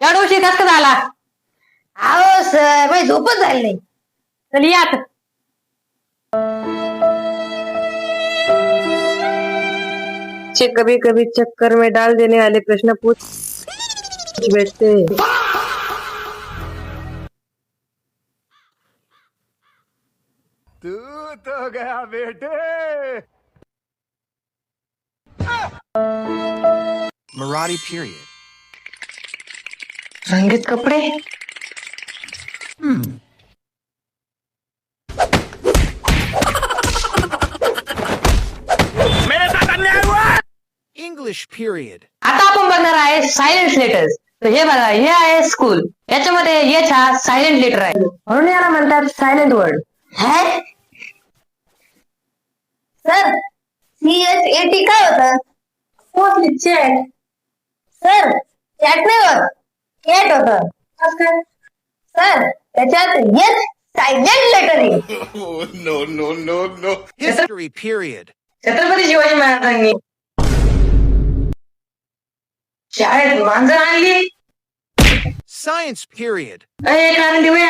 एवढा उशीर कस का झाला अहो सर माझी झोपच झाली नाही. चल यात चे कभी कभी चक्कर में डाल देने वाले प्रश्न पूछ बैठते तू तो गया बेटे। Marathi period. संगीत कपडे? English period. आता आपण बघणार आहे सायलेंट लेटर्स तर हे बघा हे आहे स्कूल याच्यामध्ये एच हा सायलेंट लेटर आहे. म्हणून याला म्हणतात सायलेंट वर्ड है? Sir C H A T काय होतं? मोस्टली चॅट सर चॅट नाही होत. कॅट होत सर त्याच्यात येस सायलेंट लेटर आहे History period. छत्रपती शिवाजी महाराजांनी शाळेत मांजर आणली Science period. अरे कारण देऊया